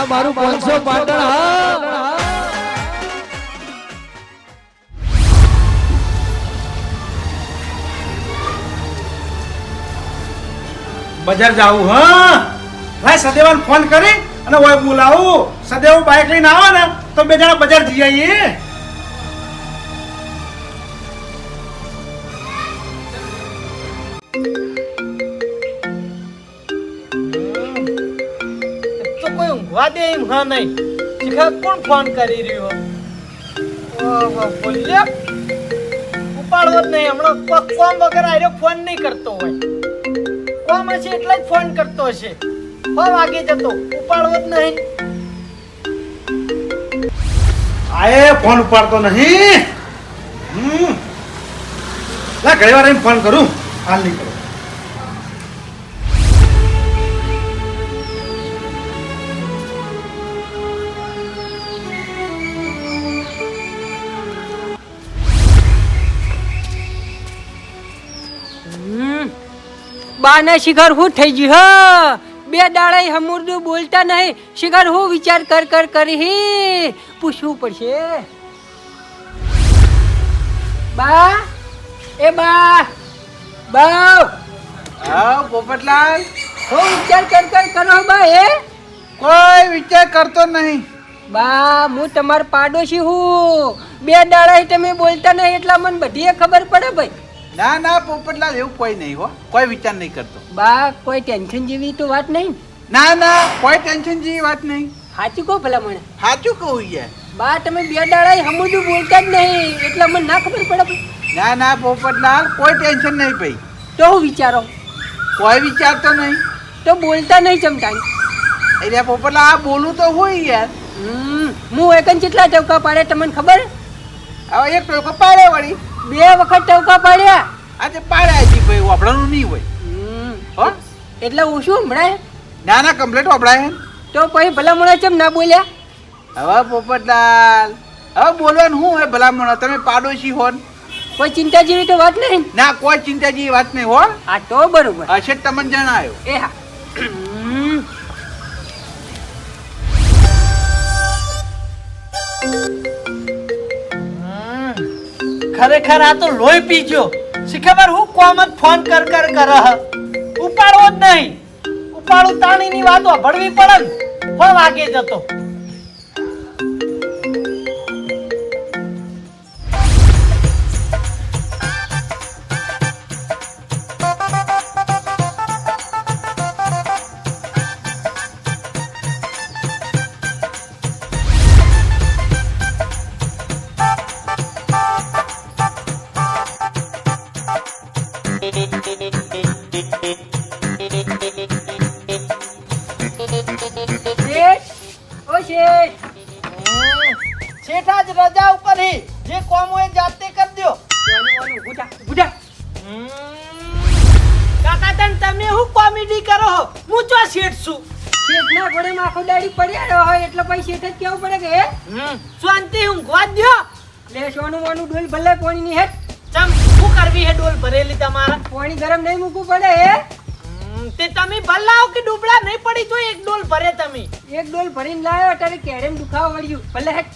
આ મારું પાંચસો પાટણ હા. બજાર જાવું, હા. ભાઈ, સદેવાન ફોન કરી અને ઓય બોલાવું. સદેવ બાઇક લઈને આવે ને તો બે જણા બજાર જઈ આવીએ. ઊંઘવા દે એમ હા નહીં. શિખા કોણ ફોન કરી રહ્યો? ઓહો બોલ્યો ઉપાડવો જ નહીં. હમણાં કોમ વગર આર્યો ફોન નહીં કરતો હોય. કોમ હશે એટલે જ ફોન કરતો હશે. હો, વાગે જતો. ઉપાડવો જ નહીં. આયે ફોન ઉપાડતો નહીં. હમ. લા, ઘણી વાર એમ ફોન કરું. હાલ નહીં કરું. બાના શિખર હું થઈ ગયું હ. બે દાડા હમુરદું બોલતા નહીં. શિખર હું વિચાર કર કર કરી પૂછવું પડશે. બા એ બા બા. હા પોપટલાલ? હું વિચાર કર કર કરો બા એ કોઈ વિચાર કરતો નહીં. બા હું તમાર પાડોશી હું. બે દાડા તમે બોલતા નહીં એટલા મને બધી ખબર પડે ભાઈ. ના ના પોપટલાલ એવું કોઈ નહીં હો. કોઈ વિચાર નહીં કરતો. બા કોઈ ટેન્શન જેવી તો વાત નહીં. ના ના કોઈ ટેન્શન જેવી વાત નહીં. સાચું કહો ભલા મને સાચું કહું યાર બા તમે બે દાડા હમુરદું બોલતા જ નહીં એટલે મને ના ખબર પડે ના ના પોપટલાલ કોઈ ટેન્શન નહીં ભાઈ. તો હું વિચારો? કોઈ વિચારતો નહીં. તો બોલતા નહીં ચમતા એટલે પોપટલાલ આ બોલું તો હોય યાર. હું એકન કેટલા ટવકા પાડે તમને ખબર? હવે એક ટોકો પાડે વળી. બે વખત ટવકા પાડ્યા. આજે પાડ્યા જી ભાઈ વાપરવાનું નહીં હોય. હો? એટલે હું શું હમણાં? ના ના કમ્પ્લેટ વાપરાય. તો પછી ભલામણા કેમ ના બોલ્યા? હવે પોપટલાલ હવે બોલવાનું શું હોય ભલામણો? તમે પાડોશી હો કોઈ ચિંતા જેવી તો વાત નહીં? ના કોઈ ચિંતા જેવી વાત નહીં હો. આ તો બરોબર. હશે તમને જણાયો. એ હા. હમ, ખરેખર આ તો લોહી પીજો. શિખબર હું કોમ ફોન કર કર કર. ઉપાડવો જ નહીં. ઉપાડું તાણીની વાતો ભળવી પડે ને. હો વાગે જતો. છું શેઠના ઘોડે આખો દાડી પડ્યા રહ્યો હોય એટલે પછી શેઠ જ કેવું પડે કે હે? શાંતિ ઊંઘવા જ દ્યો. લે સોનું મોનું ડોલ ભલે પાણીની હેઠ. ચમ શું કરવી હે ડોલ ભરેલી તમારા? પાણી ગરમ નહીં મૂકવું પડે હે. તે તમે ભલાઓ કે ડૂબડા નહીં પડી? તો એક ડોલ ભરે તમે. એક ડોલ ભરીને લાવ્યો ત્યારે કેરેમ દુખાવા વળ્યું. ભલે હેઠ.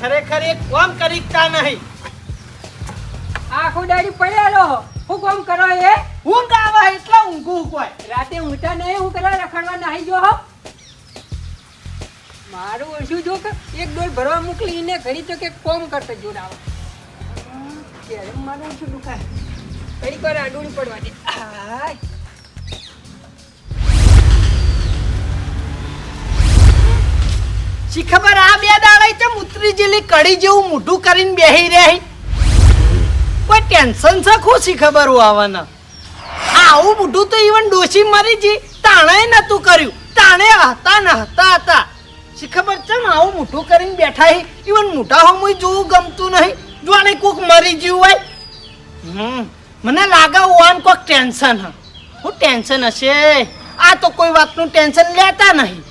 ખરેખર એક કોમ કરીતા નહીં. આખો દાડી પડ્યા રહો હું કોમ કરો એ? ઊંઘ આવે એટલા ઊંઘું કોઈ રાતે ઊંઘતા નહીં હું કરવા રખડવા નાહી જો હો મારું ઓછું જો કે એક ડોલ ભરવા મોકલીને ઘડી તો કે કોમ કરતો જોડાવો ત્યારે મારું ઓછું દુખાય? ઘડીક વાર આડું પડવા દે. શી ખબર આ બે દાડા ચમ ઉતરી જેલી કડી જેવું મોઢું કરીને બેહી રહી? ટેન્શન છે ખું શી ખબર આવવાના આવું મોઢું તો ઈવન ડોશી મરી જી તાણે નતું કર્યું. તાણે હતા ન હતા હતા. શી ખબર છે ને આવું મોટું કરીને બેઠા હી? ઈવન મોટા હોમુય જોવું ગમતું નહીં. જોને કોક મરી ગયું હોય. હમ, મને લાગે ઓન કોક ટેન્શન હ. હું ટેન્શન હશે? આ તો કોઈ વાતનું ટેન્શન લેતા નહીં.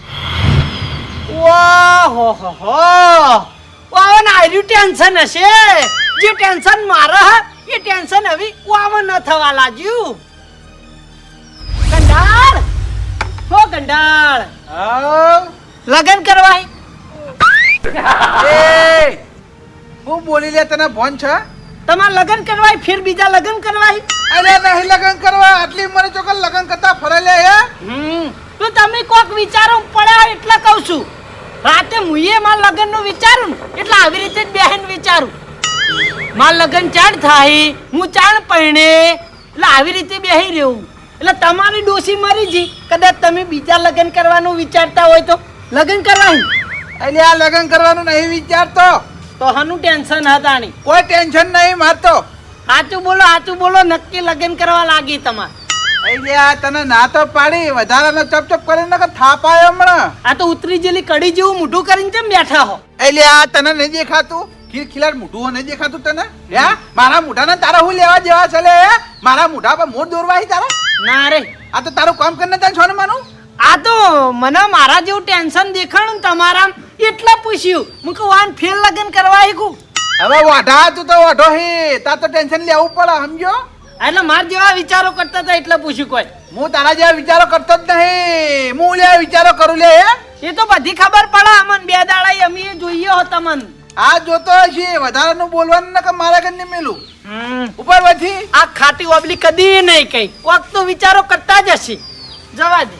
વાહ હો હો. હો વાવન આર્યું ટેન્શન હશે. જે ટેન્શન મારા હે એ ટેન્શન હવે વાવન ન થવા લાગ્યું. ગંડાળ! હો ગંડાળ! લગન લગ્ન કરવા એ હું બોલી લે તને ફોન છે? તમાર લગ્ન કરવા ફિર બીજા લગ્ન કરવા અરે નહીં લગન કરવા આટલી ઉંમરે ચોકન લગન કરતા ફરેલે હે? હમ તો તમે કોક વિચારો પડ્યા એટલે કહું છું. રાતે મુએ માં લગ્નનું વિચારું એટલે આવી રીતે જ બેહેન વિચારું. માર લગ્ન ચાણ થાય હું ચાણ પરણે એટલે આવી રીતે બેહી રહેવું. એટલે તમારી ડોસી મરી જી કદાચ તમે બીજા લગ્ન કરવાનું વિચારતા હોય તો. લગ્ન કરવાનું. એટલે આ લગન કરવાનું નહીં વિચારતો. તો હનું ટેન્શન હતા નહીં કોઈ ટેન્શન નહીં મારતો. સાચું બોલો સાચું બોલો નક્કી લગ્ન કરવા લાગી તમારે. એટલે આ તને ના તો પાડી વધારાનો ચપ ચપ કરીને કે થાપાયો હમણાં. આ તો ઉતરી જેલી કડી જેવું મોઢું કરીને કેમ બેઠા હો? એટલે આ તને નહીં દેખાતું? ખીલ ખીલાટ મોઢું નહીં દેખાતું તને? હે? મારા મોઢાને તારા હું લેવા જેવા છે લે? હે? મારા મોઢા પર મોઢ દોરવાય તારા? ના રે. આ તો તારું કામ કરીને તને છોને માનું? આ તો મને મારા જેવું ટેન્શન દેખાણું તમારા એટલા પૂછ્યું. હું કહું આન ફેલ લગન કરવા હીકું. હવે વાઢા તું તો વાઢો હે. તાર તો ટેન્શન લેવું પડે સમજો? એટલે મારા જેવા વિચારો કરતા હતા એટલે પૂછ્યું કોઈ. હું તારા જેવા વિચારો કરતો જ નહીં. હું લે વિચારો કરું લે હે? એ તો બધી ખબર પડે અમન. બે દાડા અમે જોઈએ હો તમન. આ જોતો હશે વધારાનું બોલવાનું કે મારા ઘર મેલું. ઉપર વધી. આ ખાટી ઓબલી કદી નહીં કઈ કોક તો વિચારો કરતા જ હશે. જવા દે.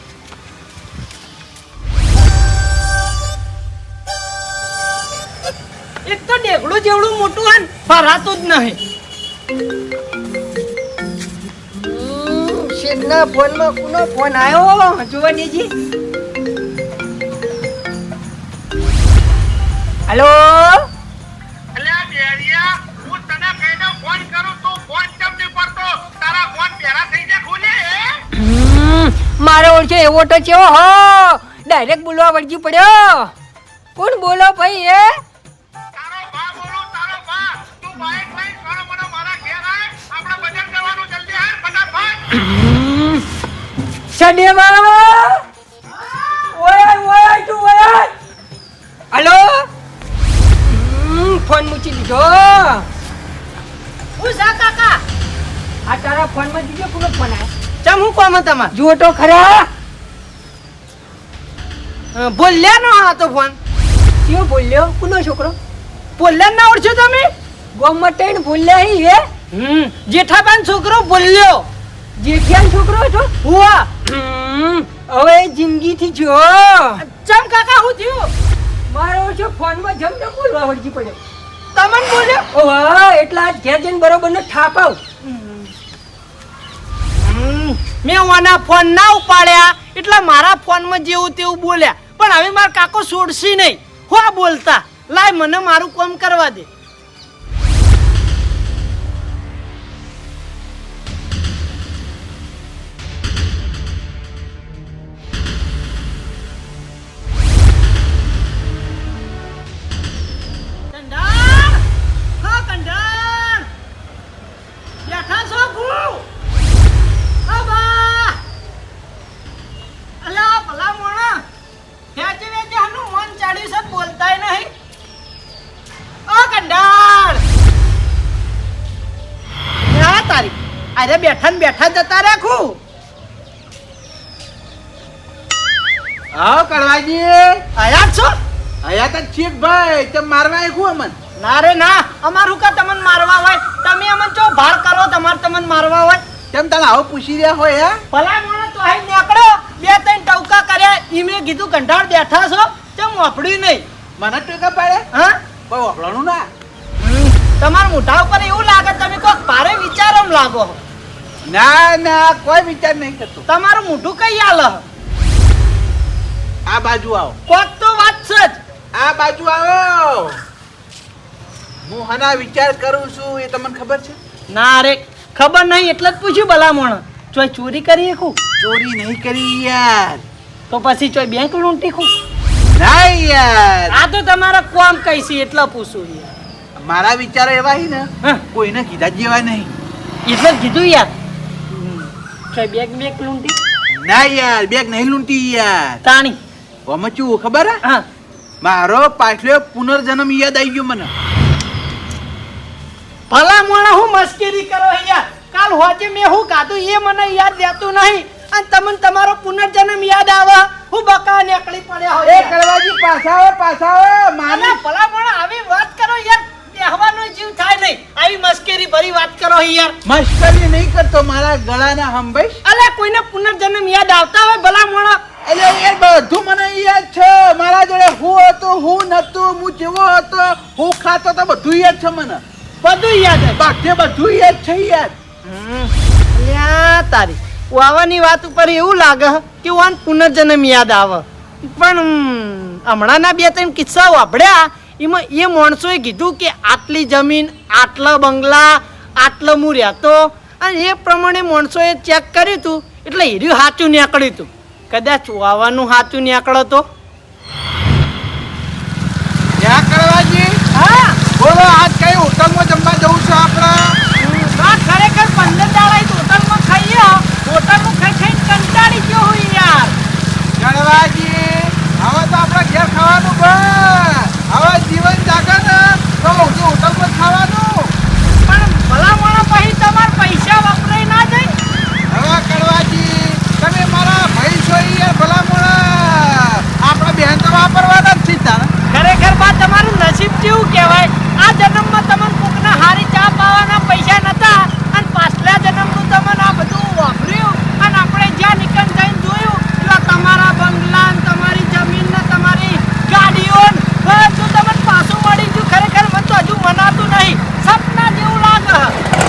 એક તો ડેગડું જેવડું મોટું હન ફરાતું જ નહીં. શેઠના ફોનમાં કોનો ફોન આવ્યો જોવાનીજી હે મારો ઓળખે એવો તો ચેવો હો? ડાયરેક્ટ બોલવા વળગી પડ્યો. કોણ બોલો ભાઈ એ તારો ફોન મૂકી દીધો હું જા કાકા. આ તારા ફોનમાં દીધો પૂરો ફોન આ ચમ હું કોમ તમાર જુઓ તો ખરા. બોલ્યા નો આ તો ફોન. કયો બોલ્યો? કોનો છોકરો? બોલ્યા ના ઓળખ્યો તમે? ગોમમાં ટઈને બોલ્યા હી હે? હમ જેઠાબાન છોકરો બોલ્યો. જેઠિયાન છોકરો છો હુઆ. હમ, હવે જિંદગીથી જો ચમ કાકા હું થયું? મારો છો ફોનમાં જમ ન બોલવા વળગી પડ્યો. તમને બોલ્યો? ઓહ એટલા ઘેર જઈને બરોબર નો ઠાપ આવ મેં ઓના ફોન ના ઉપાડ્યા. એટલે મારા ફોનમાં જેવું તેવું બોલ્યા. પણ હવે મારા કાકો છોડશી નહીં. હો બોલતા. લાય મને મારું કામ કરવા દે. બેઠા જતા રાખું. આવો કડવાજી. આયા છો? આયા તો ચીક ભાઈ તે મારવા આવ્યું અમન? ના રે ના અમારું કા તમને મારવા હોય? તમે અમને ચો ભાર કરો તમારે તમને મારવા હોય? તેમ તને આવો પૂછી રહ્યા હોય હે? ભલા મોણો તો અહીં નીકળો બે ત્રણ ટવકા કર્યા ઈમે કીધું કંટાળ બેઠા છો તેમ વાપડ્યું નહીં. મને ટકા પાડે? હા? કોઈ વાપરવાનું ના. તમારા મોઢા ઉપર એવું લાગે તમે કોઈક ભારે વિચારમ લાગો. ના ના કોઈ વિચાર નહીં કરતો. તમારું મોઢું કઈ હાલ આ બાજુ આવો. કોક તો વાત છે જ. આ બાજુ આવો. હું હના વિચાર કરું છું એ તમને ખબર છે? ના રે ખબર નહીં એટલે જ પૂછ્યું ભલા મોણ ચોય ચોરી કરી ખું ચોરી નહીં કરી યાર. તો પછી ચોય બેંક લૂંટી ખું? ના યાર. આ તો તમારા કોમ કઈ છે એટલે પૂછું યાર. મારા વિચારો એવા હી ને કોઈને કીધા જેવા નહીં. એટલે જ કીધું યાર. બેગ બેંક લૂંટી. ના યાર બેગ નહીં લૂંટી યાર. તાણી. આમાં ખબર હા? મારો પાછલો પુનર્જન્મ યાદ આવી ગયો મને. ભલા મોણા હું મસ્કરી કરો યાર કાલ હોજે મેં હું કાધું એ મને યાદ રહેતું નહીં. અને તમને તમારો પુનર્જન્મ યાદ આવે. હું બકા નીકળી પડ્યા એ કરવાજી પાછા આવે પાછા આવે માને ભલા મોણા આવી વાત કરો યાર. બેહવાનો જીવ થાય નહીં. આવી મસ્કેરી ભરી વાત કરો યાર. મસ્કરી નહીં કરતો મારા ગળાના હંભાઈ અલે કોઈને પુનર્જન્મ યાદ આવતા હોય ભલા મોણા એટલે એ બધું મને યાદ છે. મારા જોડે હું હતું હું નતો હું જેવો હતો હું ખાતો તો બધું યાદ છે મને. બધું યાદ છે. બાકી બધું યાદ છે યાદ. અલ્યા તારી. વાવાની વાત ઉપર એવું લાગે કે વાન પુનર્જન્મ યાદ આવે. પણ હમ, હમણાંના બે ત્રણ કિસ્સા વાપર્યા એમાં એ માણસોએ કીધું કે આટલી જમીન આટલા બંગલા આટલો હું રહેતો અને એ પ્રમાણે માણસોએ ચેક કર્યું હતું એટલે હીર્યું સાચું નીકળ્યું હતું. કદાચ વાવાનું સાચું નીકળો તો હા. બોલો આજ કઈ હોટલમાં જમવા જવું છે આપણે? ખરેખર પંદર દાડા હોટલમાં ખાઈએ હોટલમાં ખાઈ ખાઈને કંટાળી ગયો હું યાર. ગણવાજી હવે તો આપણે ઘેર ખાવાનું બસ હવે જીવન જાગે ને તો ખાવાનું. પણ ભલા પછી તમારા પૈસા વપરાય ના જાય? હવે કડવાજી તમે મારા ભાઈ છો યાર ભલા આપણે બેન તો વાપરવાના જ તારે ખરેખર બા તમારું નસીબ કેવું કહેવાય? આ જન્મમાં તમને કોકના હારી ચા પાવાના પૈસા નતા અને પાછલા જન્મનું તમને આ બધું વાપર્યું અને આપણે જ્યાં નીકળ જઈને જોયું એટલે તમારા બંગલા ને તમારી જમીન ને તમારી ગાડીઓ ને બધું તમને પાછું મળી ગયું ખરેખર મને તો હજુ મનાતું નહીં સપના જેવું લાગે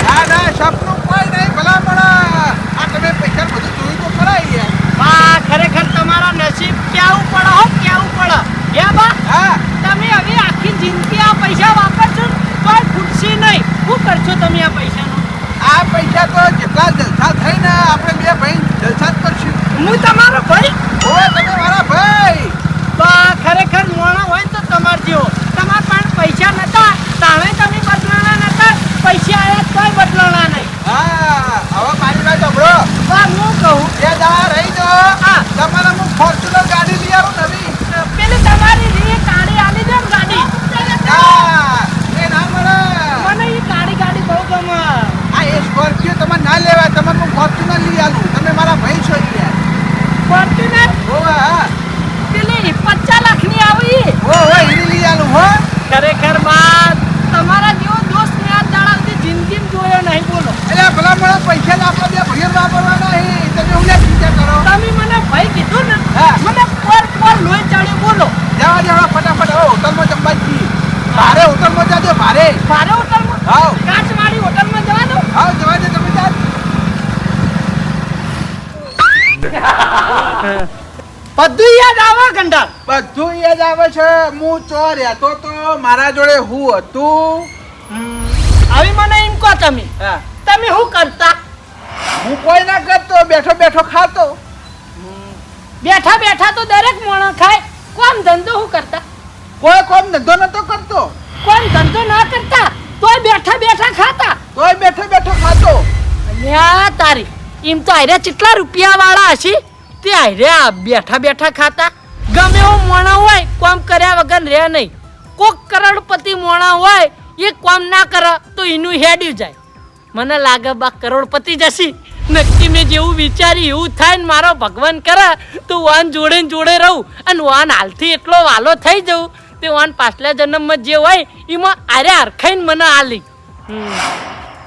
ના ના સપનું કોઈ નહીં ભલા મોણા આ તમે પૈસા બધું જોયું તો ખરા યાર બા ખરેખર તમારા નસીબ કેવું પડે હો કેવું પડે હે બા હા તમે હવે આખી જિંદગી આ પૈસા વાપરશો ને તોય ખૂટશે નહીં શું કરશો તમે આ પૈસાનો આ પૈસા તો જેટલા જલસા થઈને આપણે બે ભાઈ જલસા જ કરશું હું તમારો ભાઈ ઓવે તમે મારા ભાઈ બા ખરેખર મોણા હોય ને તો તમાર જેવો તમારા પાસે પૈસા નતા તાણે તમે બદલાણા નતા પૈસા આયા તોય બદલાણા નહીં હા હવે મારી વાત સાંભળો બા હું કહું બે દાડા રહી દો હા. તમારે હું ફોર્ચ્યુનર ગાડી લઈ આવું નવી અ, પેલી તમારી રી કાળી આલી દે ને ગાડી હા એ ના મળે મને એ કાળી ગાડી બહુ ગમે આ એ સ્કોર્પિયો તમારે ના લેવાય તમારે હું ફોર્ચ્યુનર લઈ આલું તમે મારા ભાઈ છો યાર ફોર્ચ્યુનર ઓવે હા પેલી પચાસ લાખની આવી ઓ ઓ હીરી લઈ આલું હો ખરેખર બાત તમારા જેવો દોસ્ત મેં આજ દાડા સુધી જિંદગીમાં જોયો નહીં બોલો એટલે ભલા મને પૈસા જ આપણે બે ભાઈઓ વાપરવાના હે તમે હું ચિંતા કરો તમે મને ભાઈ કીધું ને હા. મને પર પર બોલો. જવા જવા ફટાફટ હવે હોટલમાં જમવા જ છીએ. ભારે હોટલમાં જાજો ભારે. ભારે હોટલમાં? હાવ કાચવાળી હોટલમાં જવા દો. હા જવા દે તમે જા બધું યાદ આવે ગંડા બધું યાદ આવે છે હું ચો રહેતો તો મારા જોડે હું હતું? હવે મને એમ કહો તમે. હા. તમે શું કરતા? હું કોઈ ના કરતો બેઠો બેઠો ખાતો. બેઠા બેઠા તો દરેક માણસ ખાય. કોમ ધંધો શું કરતા? કોઈ કોમ ધંધો નતો કરતો. કોમ ધંધો ના કરતા તોય બેઠા બેઠા ખાતા. તોય બેઠો બેઠો ખાતો. અલ્યા તારી એમ તો આયરે કેટલા રૂપિયા વાળા હશે? તે આ બેઠા બેઠા ખાતા. ગમે એવો મોણા હોય કોમ કર્યા વગર રહે નહીં. કોક કરોડપતિ મોણા હોય એ કોમ ના કરે તો એનું હેડ્યું જાય. મને લાગે બા કરોડપતિ જશી નક્કી મેં જેવું વિચાર્યું એવું થાય ને મારો ભગવાન કરે તો વાન જોડે ને જોડે રહું અને વાન હાલથી એટલો વાલો થઈ જવું તે વાન પાછલા જન્મમાં જે હોય એમાં આરે હરખાઈને મને આલી.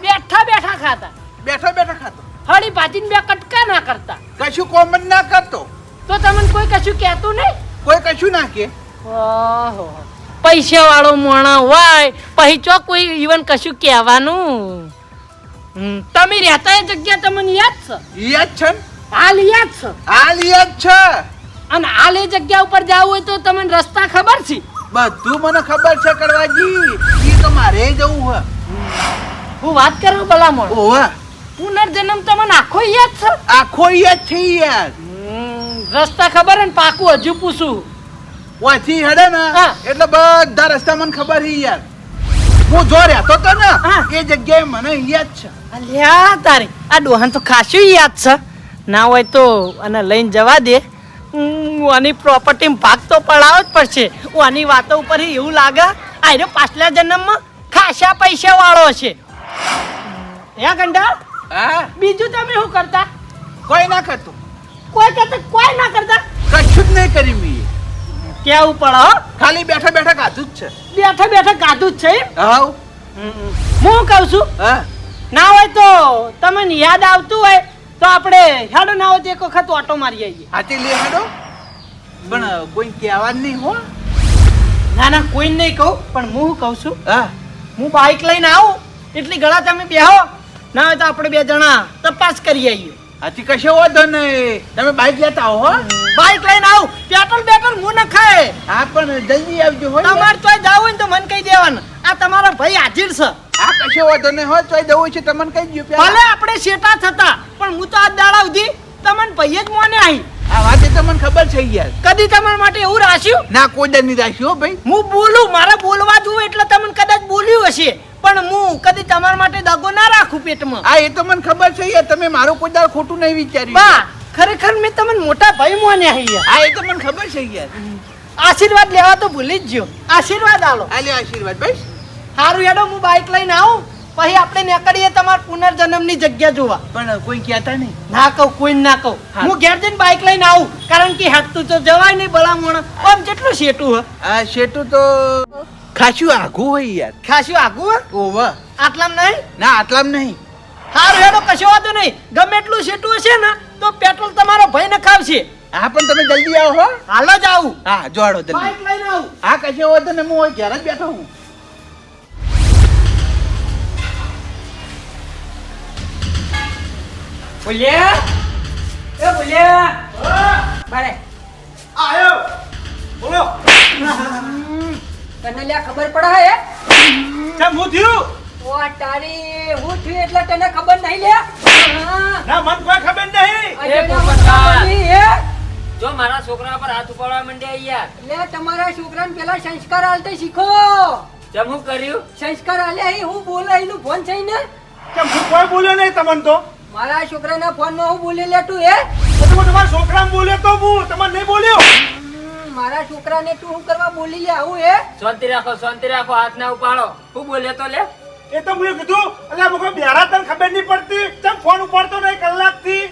બેઠા બેઠા ખાતા. બેઠા બેઠા ખાતો. હળી ભાજીને બે કટકા ના કરતા. કશું કોમન ના કરતો. તો તમને કોઈ કશું કહેતું નહીં? કોઈ કશું ના કે ઓહો. પૈસા વાળો મોણા હોય પછી ચો કોઈ ઈવન કશું કહેવાનું. તમે રહેતા એ જગ્યા તમને યાદ છે? યાદ છે હાલ યાદ છે? હાલ યાદ છે. અને હાલ એ જગ્યા ઉપર જવું હોય તો તમને રસ્તા ખબર છે? બધું મને ખબર છે કડવાજી. એ તો મારે જવું હે. હું વાત કરું ભલા મોણ ઓવા પુનર્જન્મ તમને આખો યાદ છે? આખો યાદ છે યાર રસ્તા ખબર ને પાકું હજુ પૂછું. વાથી હેડે ને હા. એટલે બધા રસ્તા મને ખબર છે યાર હું જો રહેતો તો ને. એ જગ્યાએ મને યાદ છે. અલ્યા તારે. આ ડોહાન તો ખાસું યાદ છે. ના હોય તો અને લઈને જવા દે. હું આની પ્રોપર્ટી ભાગ તો પડાવ જ પડશે. હું આની વાતો ઉપર એવું લાગે આયરો પાછલા જન્મમાં ખાસા પૈસા વાળો છે. હે ગંડા હા? બીજું તમે શું કરતા? કોઈ ના કરતું. કોઈ કરતા કોઈ ના કરતા? કશું જ નહીં કરી મી. કેવું પડે હો? ખાલી બેઠા બેઠા કાધું જ છે. બેઠા બેઠા કાધું જ છે હાઉ? હું કહું છું હા? ના હોય તો તમને યાદ આવતું હોય તો આપણે હેડો ના હોય તો એક વખત ઓટો મારી આવીએ. હાથી લે હેડો. પણ કોઈ કહેવા જ નહીં હો. ના ના કોઈ નહીં કહું પણ હું કહું છું હા. હું બાઇક લઈને આવું એટલી ગળા તમે બેહો ના હોય તો આપણે બે જણા તપાસ કરી આવીએ. હાથી કશો વાંધો નહીં. તમે બાઇક લેતા આવો હો. બાઇક લઈને આવું. પેટ્રોલ પેટ્રોલ હું ન ખાય. હા પણ જલ્દી આવજો હોય તમારે તોય જાવ હોય તો મને કહી દેવાનું. આ તમારો ભાઈ હાજર છે. આ કશો વાંધો નહીં. હોય તોય જવું છે તમને કહી દઉં ભલે આપણે શેટા થતા પણ હું તો આ દાડા સુધી તમને ભાઈ જ મોને આવી આ વાત તમને ખબર છે યાર. કદી તમારા માટે એવું રાખ્યું? ના કોઈ દર નહીં રાખ્યું ભાઈ. હું બોલું મારે બોલવા જોઉં એટલે તમને કદાચ બોલ્યું હશે. પણ હું કદી તમારા માટે દગો ના રાખું પેટમાં. આ એ તો મને ખબર છે યાર. તમે મારું કોઈ દાળ ખોટું નહીં વિચાર્યું. બા ખરેખર મેં મોટા ભાઈ મોને આવી આ એ તો મને ખબર છે યાર. આશીર્વાદ લેવા તો ભૂલી જ ગયો. આશીર્વાદ આલો. આલે આશીર્વાદ ભાઈ સારું હેડો હું બાઇક લઈને આવું. પછી આપણે નીકળીએ તમારા પુનર્જન્મની જગ્યા જોવા. પણ કોઈ કહેતા નહીં. ના કહું કોઈ ના કહું. હું. ઘેર જઈને બાઇક લઈને આવું. કારણ કે હેઠતું તો જવાય નહીં ભલામણ. આમ કેટલું શેટું હ. આ શેટું તો ખાસું આઘું હોય યાર. ખાસું આઘું હોય ઓવા આટલામ નહીં? ના આટલામ નહીં. સારું હેડો કશો વાંધો નહીં. ગમે એટલું શેટું હશે ને તો પેટ્રોલ તમારો ભાઈ ને ખાવશે. હા પણ તમે જલ્દી આવો હો. હાલ જ આવું. હા જોડો જલ્દી. બાઇક લઈને આવું. હા કશે વાંધો નહીં હું ઘેર જ બેઠો હું બોલ્યા? એ બોલ્યા? બારે. આયો. બોલો. તને લ્યા ખબર પડે હે? કેમ હું થયું? ઓ તારી હું થયું એટલે તને ખબર નહીં લે. ના મન કોઈ ખબર નહીં. એ? જો મારા છોકરા પર હાથ ઉપાડવા માંડ્યા યાર. લે તમારા છોકરાને પેલા સંસ્કાર આલતે શીખો. જમ હું કર્યું? સંસ્કાર આલ્યા એ હું બોલે એનું ફોન છે ને? કેમ હું કોઈ બોલ્યો નહીં તમને તો. મારા છોકરાના ફોનમાં હું બોલે લે તું હે તો તમે તમારા છોકરાને બોલ્યો તો હું તમને નહીં બોલ્યો? મારા છોકરાને તું શું કરવા બોલી લે આવું હે શાંતિ રાખો શાંતિ રાખો હાથ ના ઉપાડો. હું બોલે તો લે. એ તો મેં કીધું એટલે મુકો બેરા તને ખબર નહીં પડતી. ચમ ફોન ઉપાડતો નહીં કલાકથી?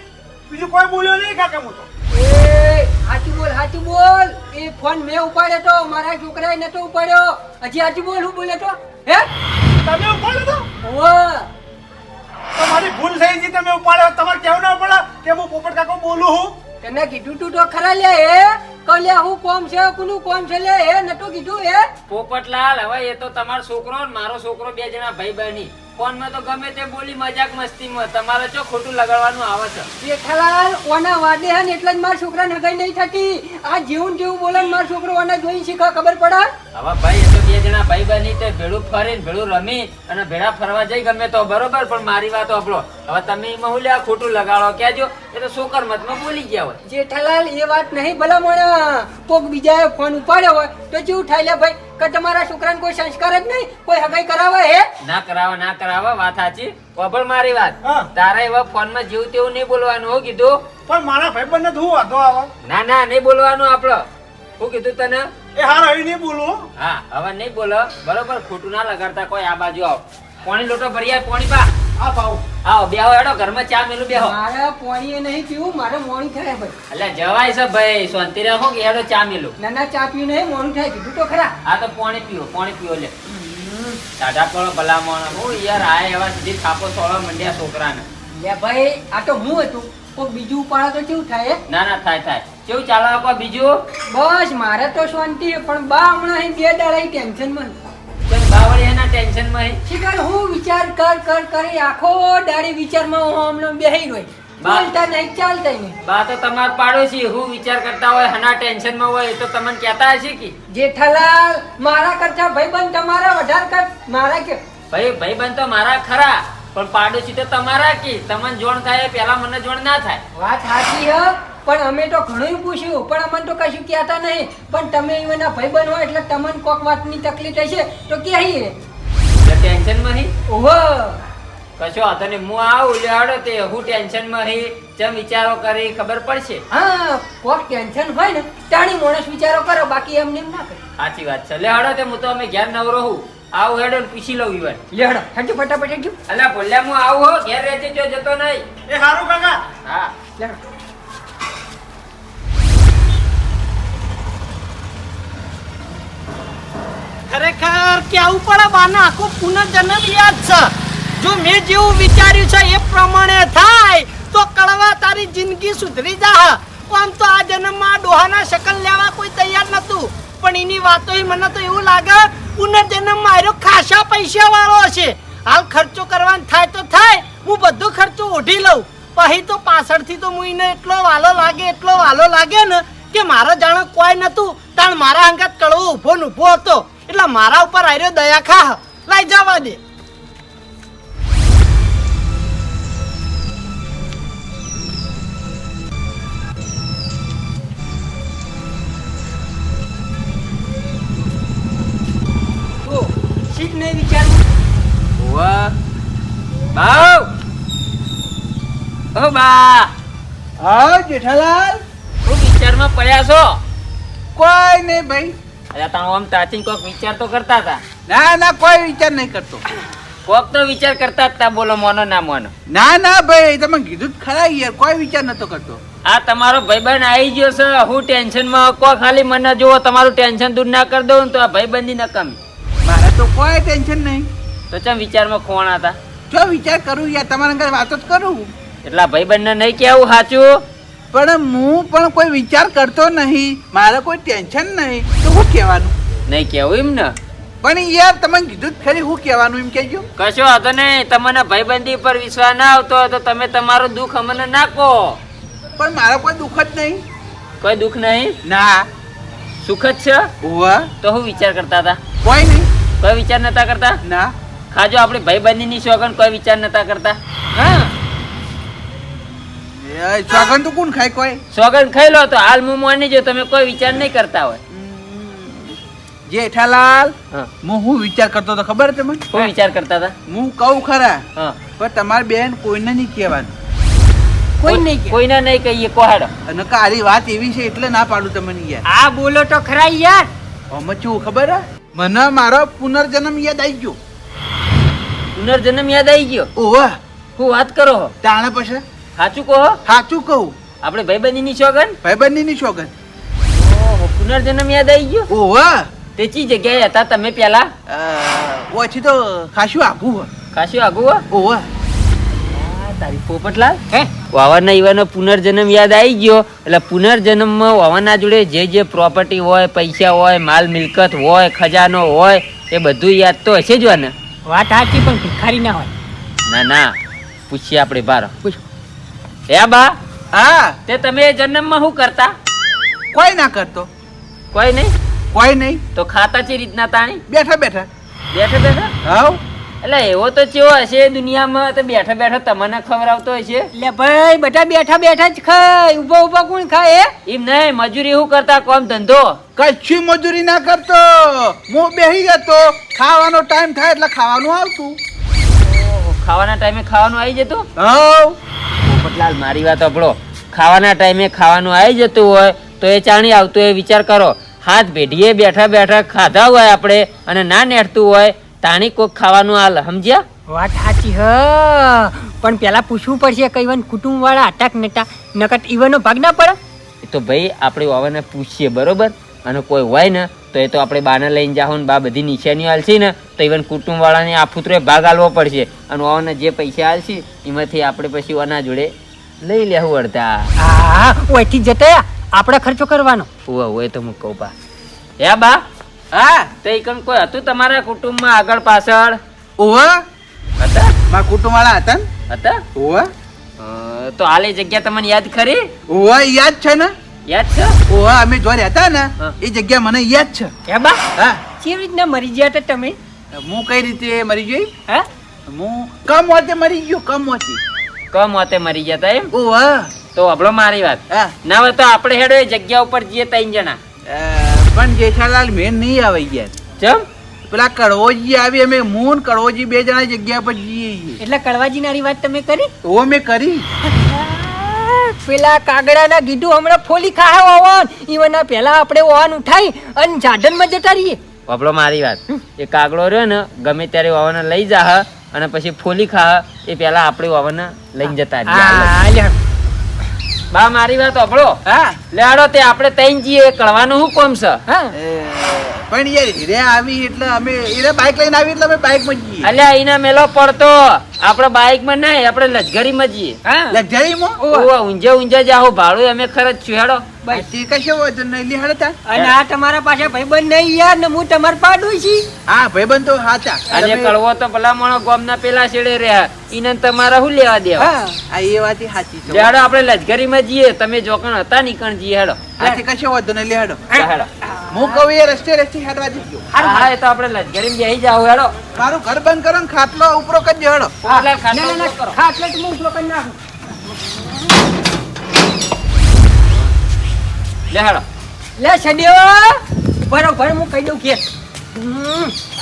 બીજું કોઈ બોલ્યો નહીં કાકા હું તો. એ હાચું બોલ હાચું બોલ. એ ફોન મેં ઉપાડ્યો તો મારા છોકરાએ નતો ઉપાડ્યો. હજી હાચું બોલ હું બોલ્યો તો? હે? તમે ઉપાડ્યો તો. ઓવા તમારી ભૂલ થઈ ગઈ તમે ઉપાડ્યો. તમારે કેવું ના પડે કે હું પોપટ કાકો બોલું હું. તને કીધું તું તો ખરા લે હે? લે હું કોમ છે? કોનું કોમ છે? લે એ નટુ કીધું, હે? પોપટલાલ, હવે એ તો તમારો છોકરો ને મારો છોકરો બે જણા ભાઈ બહેની ફોનમાં તો ગમે તે બોલી મજાક મસ્તીમાં. તમારે ચો ખોટું લગાડવાનું આવે છે? જેઠાલાલ ઓના વાદે હન એટલે જ મારા છોકરાને હગાઈ નહીં થતી. આ જીવન જેવું બોલે મારો છોકરો ઓના જોઈ શીખા ખબર પડે? હવે ભાઈ એ તો બે જણા ભાઈ બની તે ભેળું ફરીને ભેળું રમી અને ભેળા ફરવા જઈ ગમે તો બરોબર? પણ મારી વાત સાંભળો. હવે તમે એમાં હું લ્યા ખોટું લગાડો? કેજો એ તો છોકર મતમાં બોલી ગયા હોય. જેઠાલાલ એ વાત નહીં ભલા મોણા કોક બીજાએ ફોન ઉપાડ્યો હોય તો જેવું થાય? ભાઈ કે તમારા છોકરાને કોઈ સંસ્કાર જ નહીં? કોઈ હગાઈ કરાવે હે? ના કરાવો ના કરાવો વાત સાચી. વાપર મારી વાત. તારા એવા ફોનમાં જેવું તેવું નહીં બોલવાનું હું કીધું? પણ મારા ભાઈબંધને તો હું વાંધો આવે? ના ના નહીં બોલવાનું આપડે. હું કીધું તને? એ હાર હવે નહીં બોલું હા. હવે નહીં બોલો. બરોબર ખોટું ના લગાડતા કોઈ આ બાજુ આવો. પાણી લોટો ભરી આવ પાણી પા. આ પાઉં. આવો બેહો હેડો ઘરમાં ચા મેલું બેહો. મારે પોણીએ નહીં પીવું મારે મોડું થાય ભાઈ. એટલે જવાય છે ભાઈ શાંતિ રાખો કે એડો ચા મેલું. નાના ચા પીવું નહીં મોડું થાય કીધું તો ખરા. આ તો પોણી પીવો પોણી પીવો લે. ટાટા ભલામણ. હું યાર આ એવા સુધી થાપો સોળવા મંડ્યા છોકરાને. લે ભાઈ આ તો હું હતું. કોક બીજું ઉપાડે તો કેવું થાય ના ના થાય થાય. કેવું ચાલો આપવા બીજું? બસ મારે તો શાંતિ પણ બા હમણાં બે દાડા ટેન્શનમાં ચલ બાવળી એના ટેન્શનમાં હે. શિકાર હું વિચાર કર કર કરી આખો દાડી વિચારમાં હું હમણાં બેહી ગઈ બોલતા નહીં ચાલતા નહીં. બા તો તમાર પાડોશી હું વિચાર કરતા હોય હના ટેન્શનમાં હોય તો તમને કહેતા હશે કે? જેઠાલાલ મારા કરતા ભાઈબંધ તમારા વધારે કર મારા કે ભાઈ ભાઈબંધ તો મારા ખરા પણ પાડોશી તો તમારા કે તમને જોણ થાય પેલા પહેલા મને જોણ ના થાય. વાત સાચી હ. પણ અમે તો ઘણું પૂછ્યું પણ અમને તો કશું કહેતા નહીં. પણ તમે એના ભાઈબંધ હોય એટલે તમને કોક વાતની તકલીફ હશે તો કહીએ. એટલે ટેન્શનમાં હી? ઓહો. કશો વાંધો નહીં. હું આવું લેવાડો તે હું ટેન્શનમાં હી. જેમ વિચારો કરી ખબર પડશે? હા કોક ટેન્શન હોય ને તાણી માણસ વિચારો કરો બાકી એમને એમ ના કરે સાચી વાત છે. લેવાડો તે હું તો અમે ઘેર નવરો હું. આવું હેડો ને પૂછી લઉં ઈવન. લેડો હજુ ફટાફટ હજુ અલ્યા ભોલ્યા હું આવું હો ઘેર રહેજે જો જતો નહીં. એ સારું કાકા. હા. લેડો કેવું પડે બાના આખો પુનર્જન્મ યાદ છે? જો મેં જેવું વિચાર્યું છે એ પ્રમાણે થાય, તો કડવા તારી જિંદગી સુધરી જા આમ તો આ જન્મમાં ડોહાના શકલ લેવા કોઈ તૈયાર નતું પણ એની વાતો મને તો એવું લાગે, પુનર્જન્મમાં મારો ખાસા પૈસા વાળો હશે. હાલ ખર્ચો કરવાનો થાય તો થાય, હું બધો ખર્ચો ઓઢી લઉં. પછી તો પાછળથી તો હું એને એટલો વાલો લાગે, એટલો વાલો લાગે ને, કે મારા જાણે કોઈ નતું તાણ મારા અંગત કડવો ઊભો ને ઊભો હતો. એટલે મારા ઉપર આર્યો દયા ખા. લઈ જવા દે. તો શીખ નહીં વિચારવું વાહ બાવ. ઓ બા. હા જેઠાલાલ. હું વિચારમાં પડ્યા છો? કોઈ નહીં ભાઈ. અરે તમે આમ તાચીન કોક વિચાર તો કરતા હતા. ના ના કોઈ વિચાર નહીં કરતો. કોક તો વિચાર કરતા હતા બોલો મોનો ના મોનો. ના ના ભાઈ તમે કીધું જ ખરા યાર કોઈ વિચાર નતો કરતો. આ તમારો ભાઈબંધ આવી ગયો છે હું ટેન્શનમાં કો ખાલી મને જુઓ તમારું ટેન્શન દૂર ના કરી દઉં તો આ ભાઈબંધી નકામી. મારે તો કોઈ ટેન્શન નહીં. તો ચમ વિચારમાં ખોણ હતા? જો વિચાર કરું યાર તમારા ઘરે વાતો જ કરું. એટલા ભાઈબંધને નહીં કહેવું સાચું? પણ હું પણ કોઈ વિચાર કરતો નહીં. મારે કોઈ ટેન્શન નહીં. તો હું કહેવાનું? નહીં કહેવું એમ ને? પણ યાર તમે કીધું જ ખરી હું કહેવાનું એમ કહેજો. કશો હતો નહીં. તમને ભાઈબંધી પર વિશ્વાસ ના આવતો તો તમે તમારું દુઃખ અમને નાખો. પણ મારો કોઈ દુઃખ જ નહીં. કોઈ દુઃખ નહીં? ના. સુખ જ છે? હોવા. તો હું વિચાર કરતા હતા. કોઈ નહીં. કોઈ વિચાર નતા કરતા? ના. ખાજો આપણે ભાઈબંધીની શોખન કોઈ વિચાર નતા કરતા. હા. એ ચોગન તો કોણ ખાય કોઈ? સોગન ખાઈ લો તો હાલ હું માની જો તમે કોઈ વિચાર નહીં કરતા હોય. જેઠાલાલ હું. હું વિચાર કરતો હતો ખબર તમે તમને? વિચાર કરતા હતા? હું કહું ખરા. હા. પણ તમારી બેન કોઈને નહીં કહેવાનું. કોઈ નહીં કોઈને નહીં કહીએ કોહાડો. અને કારી વાત એવી છે એટલે ના પાડું તમને યાર. આ બોલો તો ખરા યાર. આમાં શું ખબર હે? મને મારો પુનર્જન્મ યાદ આવી ગયો. પુનર્જન્મ યાદ આવી ગયો? ઓહ હું વાત કરો હો. તાણે પછી? સાચું કહો? સાચું કહું. આપણે ભાઈબંધીની શોગન ભાઈબંધીની સોગન ઓહો પુનર્જન્મ યાદ આવી ગયો? ઓહો. તે ચી જગ્યાએ હતા તમે પેલા? ઓછી તો ખાસું આઘું હે. કાશું આગુ હો? ઓવા આ તારી પોપટલાલ. હે? વાવાના ઈવાનો પુનર્જન્મ યાદ આવી ગયો. એટલે પુનર્જન્મમાં વાવાના જોડે જે જે પ્રોપર્ટી હોય પૈસા હોય માલ મિલકત હોય ખજાનો હોય એ બધું યાદ તો હશે જ ને વાત સાચી પણ ભિખારી ના હોય. ના ના. પૂછીએ આપણે બાર પૂછો. હે બા હા. તે તમે એ જન્મમાં શું કરતા? કોઈ ના કરતો. કોઈ નહીં? કોઈ નહીં. તો ખાતા ચી રીતના તાણી? બેઠા બેઠા. બેઠા બેઠા? હાવ એટલે એવો તો ચેવો હશે દુનિયામાં? તો બેઠા બેઠા તમને ખવડાવતો હશે? એટલે ભાઈ બધા બેઠા બેઠા જ ખાય. ઊભો ઊભા કોણ ખાય એ એમ નહીં મજૂરી શું કરતા? કોમ ધંધો? કચ્છી મજૂરી ના કરતો. હું બેહી જતો. ખાવાનો ટાઈમ થાય એટલે ખાવાનું આવતું. ખાવાના ટાઈમે ખાવાનું આવી જતું? હાવ પોપટલાલ મારી વાત સાંભળો. ખાવાના ટાઈમે ખાવાનું આવી જતું હોય તો એ ચાણી આવતું એ વિચાર કરો. હાથ ભેઢીએ બેઠા બેઠા ખાધા હોય આપણે અને ના નેઠતું હોય તાણી કોક ખાવાનું હાલ સમજ્યા? વાત સાચી હ. પણ પેલા પૂછવું પડશે કઈ વન કુટુંબ વાળા અટક નટા નકટ ઈવનો ભાગ ના પડે? તો ભાઈ આપણે વાવાને પૂછીએ બરોબર? અને કોઈ હોય ને તો એ તો આપણે બાને લઈને જાઓ ને બા બધી નિશાનીઓ આલશી ને તો ઇવન કુટુંબવાળાને આ ફૂતરે ભાગ આલવો પડશે. અને ઓને જે પૈસા આલશી એમાંથી આપણે પછી ઓના જોડે લઈ લેવું અડધા. હા ઓયથી જતા આપણે ખર્ચો કરવાનો. ઓવા ઓય તો હું કહું બા. હે બા? હા. તો કણ કોઈ હતું તમારા કુટુંબમાં આગળ પાછળ? ઓવા હતા? મારા કુટુંબવાળા હતા ને? હતા? ઓવા તો આલી જગ્યા તમને યાદ ખરી? ઓવા યાદ છે ને? યાદ છે? ઓહ અમે જો રહેતા ને એ જગ્યા મને યાદ છે. કે બા? હા. કેવી રીતના મરી ગયા હતા તમે? હું કઈ રીતે મરી ગઈ? હા? હું કમ વાતે મરી ગયો કમ વાતે કમ હોતે મરી ગયા તા એમ? ઓહ તો આપણો મારી વાત. હા. ના તો આપણે હેડો એ જગ્યા ઉપર જઈએ ત્રણ જણા. પણ જેઠાલાલ મેન નહીં આવે યાર ચમ? પેલા કડવોજી આવી અમે મૂન કડવોજી બે જણા જગ્યા પર જઈએ એટલે કડવાજી નારી વાત તમે કરી? ઓ મેં કરી. પેલા કાગડાના કીધું હમણાં ફોલી ખાય ઓવન ઈવનના પહેલા આપણે ઓવન ઉઠાઈ અને જાડનમાં જતા રહીએ. હબળો મારી વાત. એ કાગડો રહ્યો ને ગમે ત્યારે ઓવન લઈ જા અને પછી ફોલી ખા એ પેલા આપણે ઓવન લઈને જતા રહીએ. બા મારી વાત સાંભળો. હા. લેડો તે આપણે તૈન જઈએ કળવાનું શું કોમ છે? હા. એ, પણ યાર હીરે આવી એટલે અમે હીરે બાઇક લઈને આવી એટલે અમે બાઇકમાં માં જઈએ. અલ્યા એના મેલો પડતો. આપણે બાઇકમાં નહીં આપણે લજગરી માં જઈએ. હા. માં ઓવા. ઊંઝે ઊંઝે જાહો ભાડું અમે ખર્ચ છું આ તે કશો વાંધો નહીં લી હાડતા અને આ તમારા પાસે ભાઈબંધ નહીં યાર ને હું તમારે પાડું છી. હા ભાઈબંધ તો હાચા. અને તમે- કળવો તો ભલા માણો ગોમના પેલા છેડે રહ્યા. ઈને તમારા શું લેવા દેવા? હા. આ એ વાત સાચી છે. લેડો આપણે લશ્કરી માં જઈએ. તમે જોકણ હતા નીકણ જઈએ હેડો. આ તે કશો વાંધો નહીં લેડો હાડો હેડો હું કહું એ રસ્તે રસ્તે હેડવા જજો હા એ તો આપણે લશ્કરી માં જઈ જાવ હેડો મારું ઘર બંધ કરો ને ખાટલો ઉપરો ખાટલો કરો. ના, ખાટલે તો હું ઉપલો કરી નાખું. લે હેડો. લે ભરો બરોબર હું કહી દઉં કે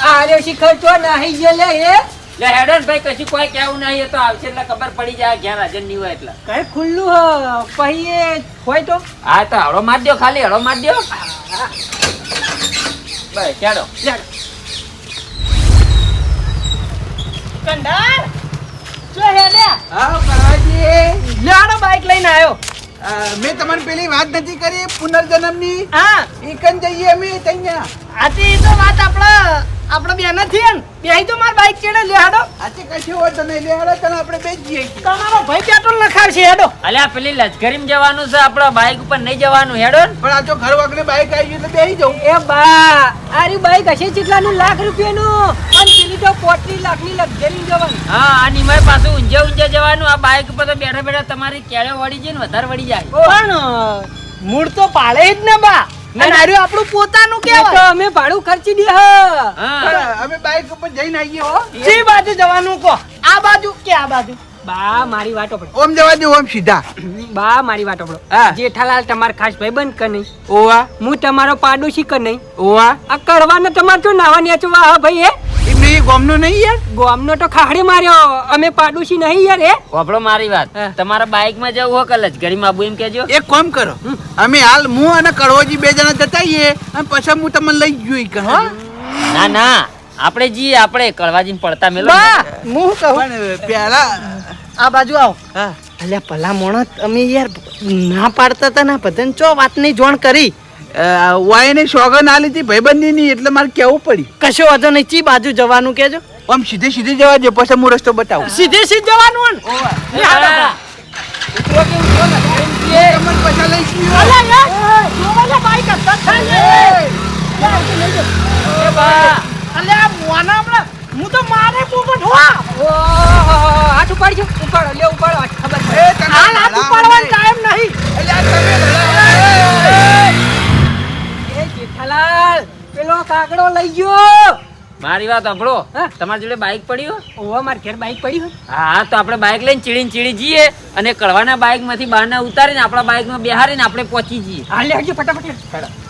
આ રે શિખર તો નાહી ગયો લે એ લે હેડો ભાઈ કશું કોઈ કેવું નહીં એ તો આવશે એટલે ખબર પડી જાય ઘેર હાજર નહીં હોય એટલે. કઈ ખુલ્લું હો પછી હોય તો. હા તો હળો માર દ્યો ખાલી હળો માર દ્યો. બસ હેડો. લે. કંડાર જો હેડે. હા કળવાજી લેવાનો બાઈક લઈને આવ્યો. મેં તમને પેલી વાત નથી કરી પુનર્જન્મની? હા. એકન કન જઈએ અમે ત્યાં. આથી તો વાત આપણા આપણે બે નથી એમ બેહી તો માર બાઈક ચેડે લે હાડો. આજે કશું હોય નહીં લે હાડો તને આપણે બે જઈએ. તમારો ભાઈ પેટ્રોલ નખાડશે હેડો. અલ્યા પેલી લશ્કરીમાં જવાનું છે આપડે બાઈક ઉપર નહીં જવાનું હેડો પણ આ તો ઘર વાગડે બાઈક આવી એટલે બેસી જવું એ બા આરી બાઈક હશે કેટલાનું લાખ રૂપિયાનું. પણ પેલી તો પોત્રીસ લાખની લક્ઝરી જવાનું. હા આ નિમાય પાછું ઊંઝે ઊંઝે જવાનું આ બાઈક ઉપર તો બેઠા બેઠા તમારી કેળે વળી જાય ને વધારે વળી જાય. પણ મૂળ તો પાડે જ ને બા. અને આર્યું આપણું પોતાનું એ કેવાય અમે ભાડું ખર્ચી દે હા. અમે બાઈક ઉપર જઈને આવીએ હો. જે બાજુ જવાનું કો આ બાજુ કે આ બાજુ? બા મારી વાટો પડો. ઓમ જવા દે ઓમ સીધા. બા મારી વાતો પડો. જેઠાલાલ તમાર ખાસ ભાઈબંધ કે નહીં. ઓવા. હું તમારો પાડોશી કે નહીં. ઓવા. આ કરવાનો તમાર જો નાવાની અચવા હા ભાઈ એ એ ગોમનો નહીં યાર? ગોમનો તો ખાડી માર્યો. અમે પાડોશી નહીં યાર એ વાપડો મારી વાત. તમારા બાઈકમાં જવું હોય કલજ લશ્કરીમાં આબુ એમ કેજો એક કામ કરો. અમે હાલ હું અને કડવોજી બે જણા જતા આવીએ અને પછી હું તમને લઈ જોઈ કે હો? ના ના. આપણે જી આપણે કળવાજી પડતા મેલો. હું કહું? પેલા આ બાજુ આવો. હા. અલ્યા પલા મોણસ અમે યાર ના પાડતા હતા ના બધાને ચો વાતની જોણ કરી? વાયને સોગન આલી લીધી ભાઈબંધી ની એટલે મારે કેવું પડી કશો વાંધો નહીં ચી બાજુ જવાનું કેજો આમ સીધે સીધે જવા દે પછી હું રસ્તો બતાવું સીધે સીધે જવાનું હું તો મારે પોપટ હોવા હાથ ઉપાડજો ઉપાડો લે ઉપાડો ખબર છે. હાલ હાથ ઉપાડવાનો નહીં. ટાઈમ નહીં અલ્યા તમે કાગડો લઈ ગયો. મારી વાત સાંભળો. તમારી જોડે બાઈક પડી હોય? ઓવા માર ઘેર બાઈક પડી હોય? હા તો આપણે બાઈક લઈને ચીડીને ચીડી જઈએ અને કળવાના બાઈકમાંથી બહાર ઉતારીને આપણા બાઈકમાં બેહારીને આપણે પહોંચી જઈએ. હા લેજો ફટાફટ.